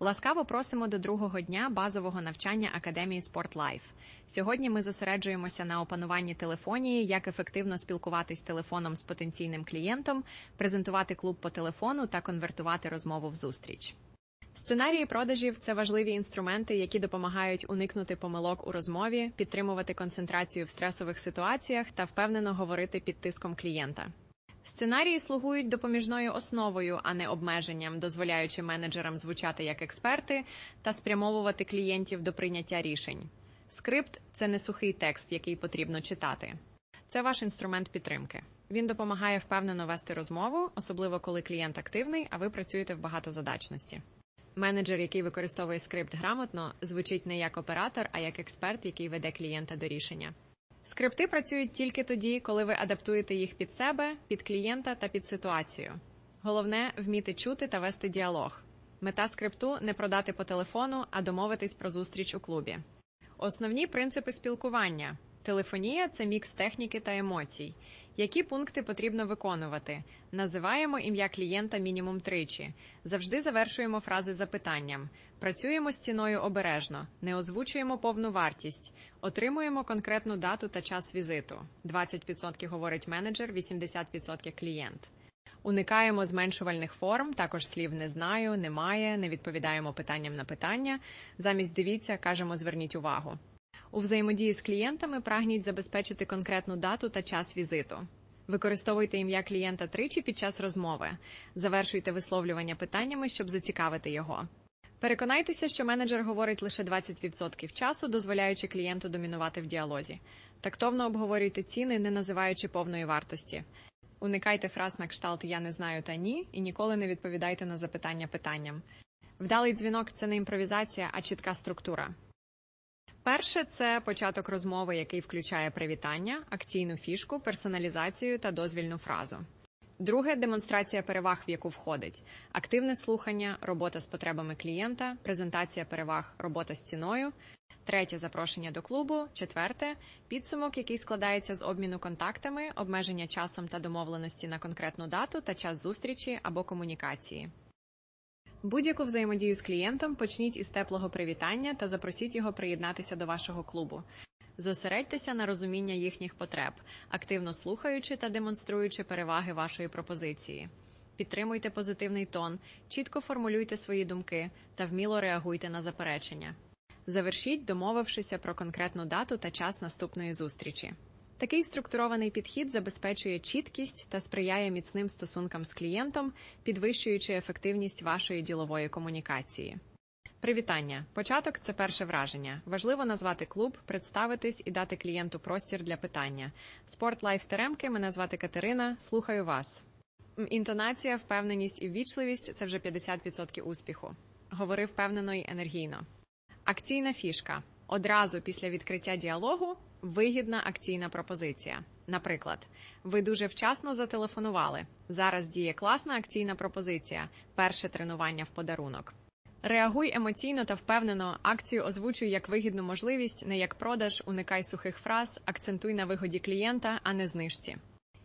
Ласкаво просимо до другого дня базового навчання Академії SportLife. Сьогодні ми зосереджуємося на опануванні телефонії, як ефективно спілкуватись телефоном з потенційним клієнтом, презентувати клуб по телефону та конвертувати розмову в зустріч. Сценарії продажів це важливі інструменти, які допомагають уникнути помилок у розмові, підтримувати концентрацію в стресових ситуаціях та впевнено говорити під тиском клієнта. Сценарії слугують допоміжною основою, а не обмеженням, дозволяючи менеджерам звучати як експерти та спрямовувати клієнтів до прийняття рішень. Скрипт це не сухий текст, який потрібно читати. Це ваш інструмент підтримки. Він допомагає впевнено вести розмову, особливо коли клієнт активний, а ви працюєте в багатозадачності. Менеджер, який використовує скрипт грамотно, звучить не як оператор, а як експерт, який веде клієнта до рішення. Скрипти працюють тільки тоді, коли ви адаптуєте їх під себе, під клієнта та під ситуацію. Головне вміти чути та вести діалог. Мета скрипту не продати по телефону, а домовитись про зустріч у клубі. Основні принципи спілкування. Телефонія це мікс техніки та емоцій. Які пункти потрібно виконувати? Називаємо ім'я клієнта мінімум тричі. Завжди завершуємо фрази запитанням. Працюємо з ціною обережно, не озвучуємо повну вартість, отримуємо конкретну дату та час візиту. 20% говорить менеджер, 80% клієнт. Уникаємо зменшувальних форм, також слів не знаю, немає, не відповідаємо питанням на питання. Замість дивіться, кажемо зверніть увагу. У взаємодії з клієнтами прагніть забезпечити конкретну дату та час візиту. Використовуйте ім'я клієнта тричі під час розмови. Завершуйте висловлювання питаннями, щоб зацікавити його. Переконайтеся, що менеджер говорить лише 20% часу, дозволяючи клієнту домінувати в діалозі. Тактовно обговорюйте ціни, не називаючи повної вартості. Уникайте фраз на кшталт Я не знаю та ні і ніколи не відповідайте на запитання питанням. Вдалий дзвінок це не імпровізація, а чітка структура. Перше це початок розмови, який включає привітання, акційну фішку, персоналізацію та дозвільну фразу. Друге демонстрація переваг, в яку входить активне слухання, робота з потребами клієнта, презентація переваг, робота з ціною. Третє запрошення до клубу. Четверте підсумок, який складається з обміну контактами, обмеження часом та домовленості на конкретну дату та час зустрічі або комунікації. Будь-яку взаємодію з клієнтом почніть із теплого привітання та запросіть його приєднатися до вашого клубу. Зосередьтеся на розуміння їхніх потреб, активно слухаючи та демонструючи переваги вашої пропозиції. Підтримуйте позитивний тон, чітко формулюйте свої думки та вміло реагуйте на заперечення. Завершіть, домовившися про конкретну дату та час наступної зустрічі. Такий структурований підхід забезпечує чіткість та сприяє міцним стосункам з клієнтом, підвищуючи ефективність вашої ділової комунікації. Привітання. Початок це перше враження. Важливо назвати клуб, представитись і дати клієнту простір для питання. Спорт Лайф Теремки. Мене звати Катерина. Слухаю вас. Інтонація, впевненість і ввічливість це вже 50% успіху. Говори впевнено і енергійно. Акційна фішка. Одразу після відкриття діалогу вигідна акційна пропозиція. Наприклад, ви дуже вчасно зателефонували. Зараз діє класна акційна пропозиція. Перше тренування в подарунок. Реагуй емоційно та впевнено, акцію озвучуй як вигідну можливість, не як продаж, уникай сухих фраз, акцентуй на вигоді клієнта, а не знижці.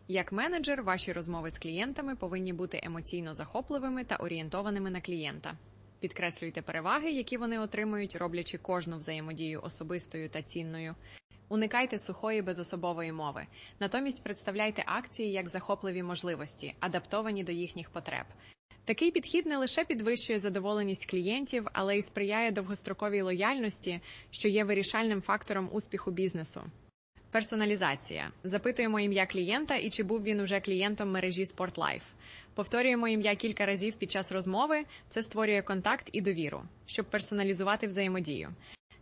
Як менеджер, ваші розмови з клієнтами повинні бути емоційно захопливими та орієнтованими на клієнта. Підкреслюйте переваги, які вони отримують, роблячи кожну взаємодію особистою та цінною. Уникайте сухої безособової мови. Натомість представляйте акції як захопливі можливості, адаптовані до їхніх потреб. Такий підхід не лише підвищує задоволеність клієнтів, але й сприяє довгостроковій лояльності, що є вирішальним фактором успіху бізнесу. Персоналізація. Запитуємо ім'я клієнта і чи був він уже клієнтом мережі SportLife. Повторюємо ім'я кілька разів під час розмови. Це створює контакт і довіру, щоб персоналізувати взаємодію.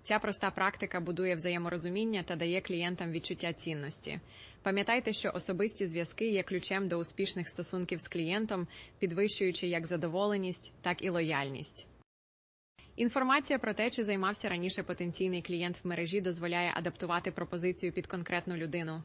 Ця проста практика будує взаєморозуміння та дає клієнтам відчуття цінності. Пам'ятайте, що особисті зв'язки є ключем до успішних стосунків з клієнтом, підвищуючи як задоволеність, так і лояльність. Інформація про те, чи займався раніше потенційний клієнт в мережі, дозволяє адаптувати пропозицію під конкретну людину.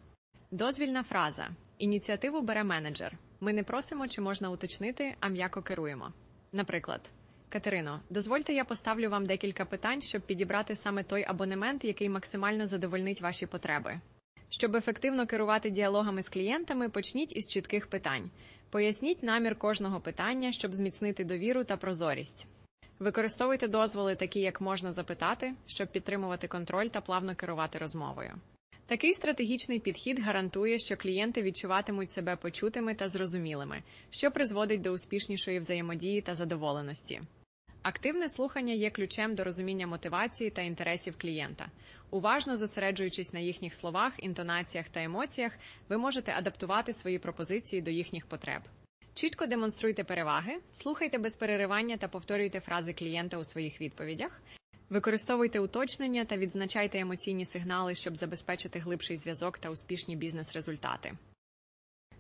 Дозвільна фраза. Ініціативу бере менеджер. Ми не просимо, чи можна уточнити, а м'яко керуємо. Наприклад. Катерино, дозвольте, я поставлю вам декілька питань, щоб підібрати саме той абонемент, який максимально задовольнить ваші потреби. Щоб ефективно керувати діалогами з клієнтами, почніть із чітких питань. Поясніть намір кожного питання, щоб зміцнити довіру та прозорість. Використовуйте дозволи, такі як можна запитати, щоб підтримувати контроль та плавно керувати розмовою. Такий стратегічний підхід гарантує, що клієнти відчуватимуть себе почутими та зрозумілими, що призводить до успішнішої взаємодії та задоволеності. Активне слухання є ключем до розуміння мотивації та інтересів клієнта. Уважно зосереджуючись на їхніх словах, інтонаціях та емоціях, ви можете адаптувати свої пропозиції до їхніх потреб. Чітко демонструйте переваги, слухайте без переривання та повторюйте фрази клієнта у своїх відповідях. Використовуйте уточнення та відзначайте емоційні сигнали, щоб забезпечити глибший зв'язок та успішні бізнес-результати.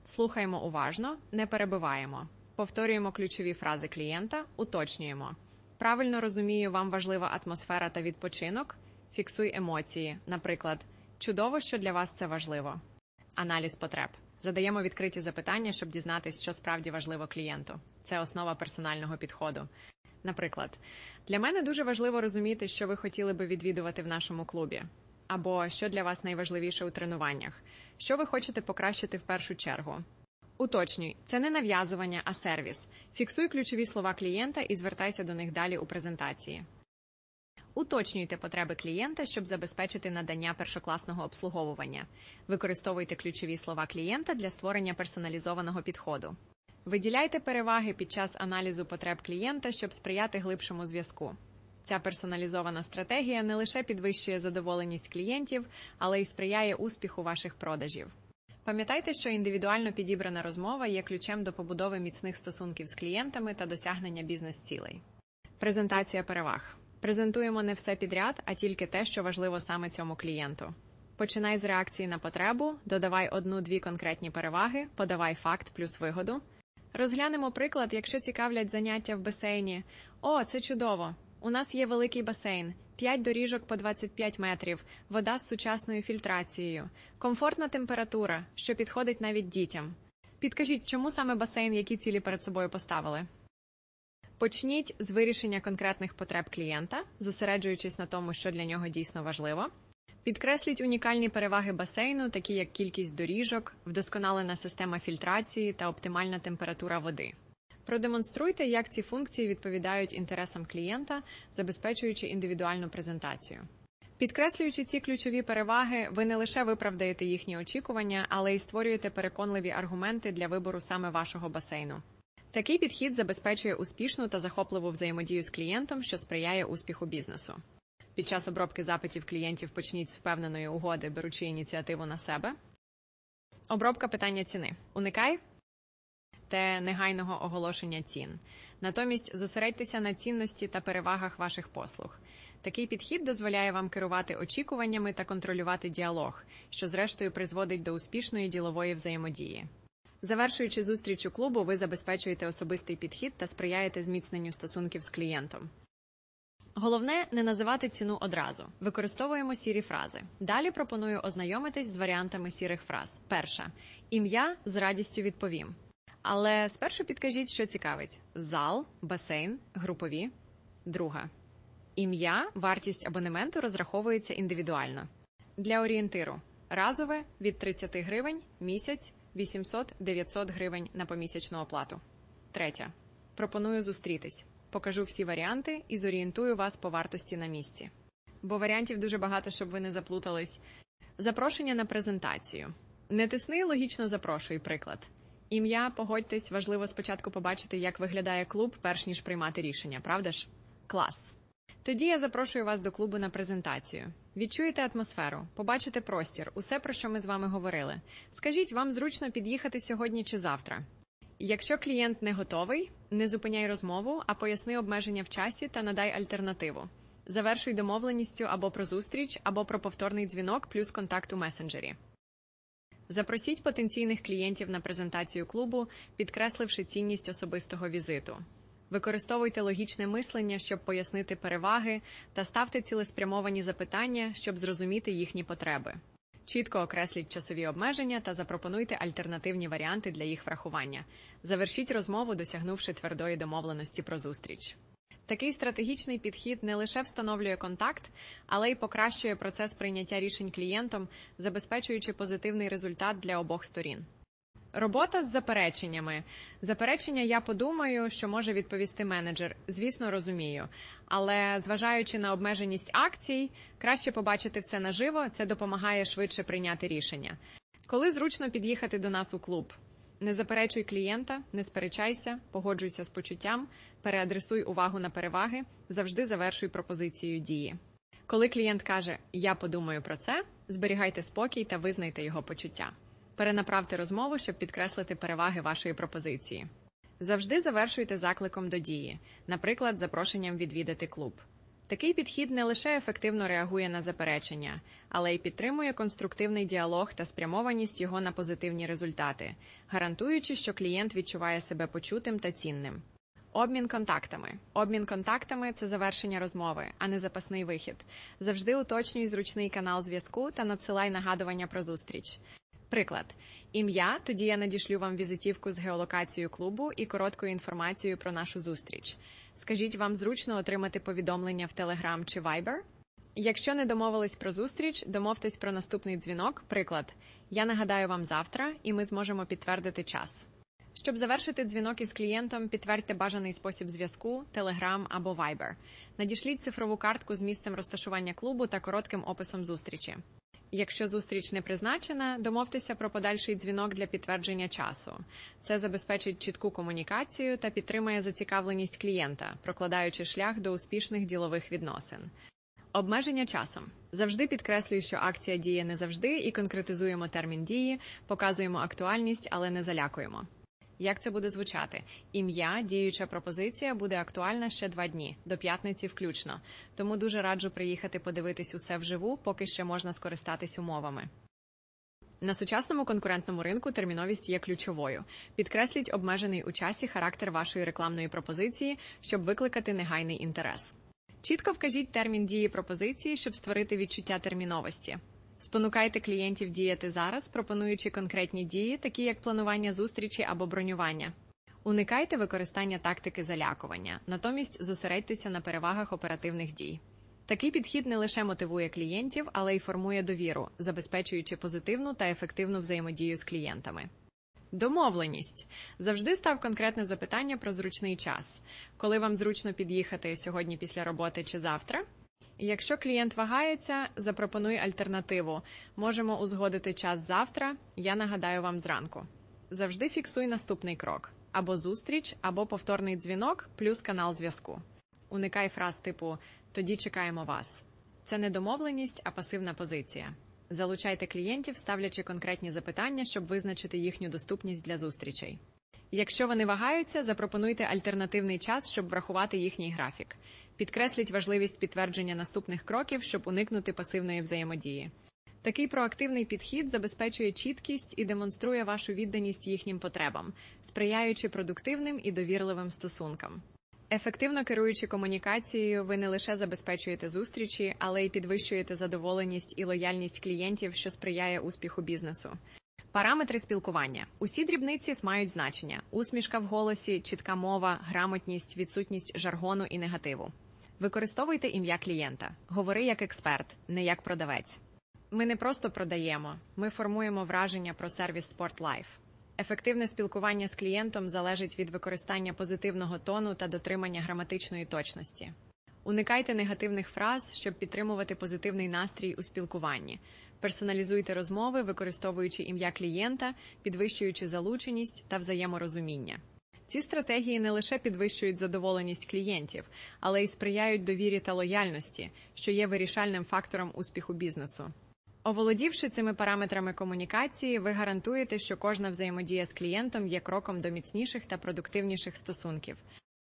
Слухаємо уважно, не перебиваємо. Повторюємо ключові фрази клієнта, уточнюємо. Правильно розумію, вам важлива атмосфера та відпочинок. Фіксуй емоції, наприклад, чудово, що для вас це важливо. Аналіз потреб. Задаємо відкриті запитання, щоб дізнатися, що справді важливо клієнту. Це основа персонального підходу. Наприклад, для мене дуже важливо розуміти, що ви хотіли би відвідувати в нашому клубі, або що для вас найважливіше у тренуваннях, що ви хочете покращити в першу чергу. Уточнюй, це не нав'язування, а сервіс. Фіксуй ключові слова клієнта і звертайся до них далі у презентації. Уточнюйте потреби клієнта, щоб забезпечити надання першокласного обслуговування. Використовуйте ключові слова клієнта для створення персоналізованого підходу. Виділяйте переваги під час аналізу потреб клієнта, щоб сприяти глибшому зв'язку. Ця персоналізована стратегія не лише підвищує задоволеність клієнтів, але й сприяє успіху ваших продажів. Пам'ятайте, що індивідуально підібрана розмова є ключем до побудови міцних стосунків з клієнтами та досягнення бізнес-цілей. Презентація переваг. Презентуємо не все підряд, а тільки те, що важливо саме цьому клієнту. Починай з реакції на потребу, додавай одну-дві конкретні переваги, подавай факт плюс вигоду. Розглянемо приклад, якщо цікавлять заняття в басейні. О, це чудово! У нас є великий басейн, 5 доріжок по 25 метрів, вода з сучасною фільтрацією, комфортна температура, що підходить навіть дітям. Підкажіть, чому саме басейн, які цілі перед собою поставили? Почніть з вирішення конкретних потреб клієнта, зосереджуючись на тому, що для нього дійсно важливо. Підкресліть унікальні переваги басейну, такі як кількість доріжок, вдосконалена система фільтрації та оптимальна температура води. Продемонструйте, як ці функції відповідають інтересам клієнта, забезпечуючи індивідуальну презентацію. Підкреслюючи ці ключові переваги, ви не лише виправдаєте їхні очікування, але й створюєте переконливі аргументи для вибору саме вашого басейну. Такий підхід забезпечує успішну та захопливу взаємодію з клієнтом, що сприяє успіху бізнесу. Під час обробки запитів клієнтів почніть з впевненої угоди, беручи ініціативу на себе. Обробка питання ціни. Уникай те негайного оголошення цін. Натомість зосередьтеся на цінності та перевагах ваших послуг. Такий підхід дозволяє вам керувати очікуваннями та контролювати діалог, що зрештою призводить до успішної ділової взаємодії. Завершуючи зустріч у клубу, ви забезпечуєте особистий підхід та сприяєте зміцненню стосунків з клієнтом. Головне не називати ціну одразу. Використовуємо сірі фрази. Далі пропоную ознайомитись з варіантами сірих фраз. Перша ім'я з радістю відповім. Але спершу підкажіть, що цікавить: зал, басейн, групові. Друга ім'я, вартість абонементу розраховується індивідуально. Для орієнтиру разове від 30 гривень місяць 800-900 гривень на помісячну оплату. Третя. Пропоную зустрітись. Покажу всі варіанти і зорієнтую вас по вартості на місці. Бо варіантів дуже багато, щоб ви не заплутались. Запрошення на презентацію. Не тисни, логічно запрошуй приклад. Ім'я, погодьтесь, важливо спочатку побачити, як виглядає клуб, перш ніж приймати рішення, правда ж? Клас. Тоді я запрошую вас до клубу на презентацію. Відчуєте атмосферу, побачите простір, усе про що ми з вами говорили. Скажіть, вам зручно під'їхати сьогодні чи завтра. Якщо клієнт не готовий, не зупиняй розмову, а поясни обмеження в часі та надай альтернативу. Завершуй домовленістю або про зустріч, або про повторний дзвінок, плюс контакт у месенджері. Запросіть потенційних клієнтів на презентацію клубу, підкресливши цінність особистого візиту. Використовуйте логічне мислення, щоб пояснити переваги, та ставте цілеспрямовані запитання, щоб зрозуміти їхні потреби. Чітко окресліть часові обмеження та запропонуйте альтернативні варіанти для їх врахування. Завершіть розмову, досягнувши твердої домовленості про зустріч. Такий стратегічний підхід не лише встановлює контакт, але й покращує процес прийняття рішень клієнтом, забезпечуючи позитивний результат для обох сторін. Робота з запереченнями. Заперечення я подумаю, що може відповісти менеджер. Звісно, розумію. Але зважаючи на обмеженість акцій, краще побачити все наживо, це допомагає швидше прийняти рішення. Коли зручно під'їхати до нас у клуб? Не заперечуй клієнта, не сперечайся, погоджуйся з почуттям, переадресуй увагу на переваги, завжди завершуй пропозицію дії. Коли клієнт каже Я подумаю про це, зберігайте спокій та визнайте його почуття. Перенаправте розмову, щоб підкреслити переваги вашої пропозиції. Завжди завершуйте закликом до дії, наприклад, запрошенням відвідати клуб. Такий підхід не лише ефективно реагує на заперечення, але й підтримує конструктивний діалог та спрямованість його на позитивні результати, гарантуючи, що клієнт відчуває себе почутим та цінним. Обмін контактами. Обмін контактами це завершення розмови, а не запасний вихід. Завжди уточнюй зручний канал зв'язку та надсилай нагадування про зустріч. Приклад ім'я. Тоді я надішлю вам візитівку з геолокацією клубу і короткою інформацією про нашу зустріч. Скажіть, вам зручно отримати повідомлення в Telegram чи Viber? Якщо не домовились про зустріч, домовтесь про наступний дзвінок. Приклад я нагадаю вам завтра, і ми зможемо підтвердити час. Щоб завершити дзвінок із клієнтом, підтвердьте бажаний спосіб зв'язку, Telegram або Viber. Надішліть цифрову картку з місцем розташування клубу та коротким описом зустрічі. Якщо зустріч не призначена, домовтеся про подальший дзвінок для підтвердження часу. Це забезпечить чітку комунікацію та підтримує зацікавленість клієнта, прокладаючи шлях до успішних ділових відносин. Обмеження часом завжди підкреслюю, що акція діє не завжди, і конкретизуємо термін дії, показуємо актуальність, але не залякуємо. Як це буде звучати? Ім'я, діюча пропозиція буде актуальна ще два дні, до п'ятниці включно. Тому дуже раджу приїхати подивитись усе вживу, поки ще можна скористатись умовами. На сучасному конкурентному ринку терміновість є ключовою. Підкресліть обмежений у часі характер вашої рекламної пропозиції, щоб викликати негайний інтерес. Чітко вкажіть термін дії пропозиції, щоб створити відчуття терміновості. Спонукайте клієнтів діяти зараз, пропонуючи конкретні дії, такі як планування зустрічі або бронювання. Уникайте використання тактики залякування, натомість зосередьтеся на перевагах оперативних дій. Такий підхід не лише мотивує клієнтів, але й формує довіру, забезпечуючи позитивну та ефективну взаємодію з клієнтами. Домовленість завжди став конкретне запитання про зручний час, коли вам зручно під'їхати сьогодні після роботи чи завтра. Якщо клієнт вагається, запропонуй альтернативу. Можемо узгодити час завтра. Я нагадаю вам зранку. Завжди фіксуй наступний крок: або зустріч, або повторний дзвінок, плюс канал зв'язку. Уникай фраз типу Тоді чекаємо вас. Це не домовленість, а пасивна позиція. Залучайте клієнтів, ставлячи конкретні запитання, щоб визначити їхню доступність для зустрічей. Якщо вони вагаються, запропонуйте альтернативний час, щоб врахувати їхній графік. Підкресліть важливість підтвердження наступних кроків, щоб уникнути пасивної взаємодії. Такий проактивний підхід забезпечує чіткість і демонструє вашу відданість їхнім потребам, сприяючи продуктивним і довірливим стосункам. Ефективно керуючи комунікацією, ви не лише забезпечуєте зустрічі, але й підвищуєте задоволеність і лояльність клієнтів, що сприяє успіху бізнесу. Параметри спілкування. Усі дрібниці мають значення: усмішка в голосі, чітка мова, грамотність, відсутність жаргону і негативу. Використовуйте ім'я клієнта. Говори як експерт, не як продавець. Ми не просто продаємо, ми формуємо враження про сервіс SportLife. Ефективне спілкування з клієнтом залежить від використання позитивного тону та дотримання граматичної точності. Уникайте негативних фраз, щоб підтримувати позитивний настрій у спілкуванні. Персоналізуйте розмови, використовуючи ім'я клієнта, підвищуючи залученість та взаєморозуміння. Ці стратегії не лише підвищують задоволеність клієнтів, але й сприяють довірі та лояльності, що є вирішальним фактором успіху бізнесу. Оволодівши цими параметрами комунікації, ви гарантуєте, що кожна взаємодія з клієнтом є кроком до міцніших та продуктивніших стосунків.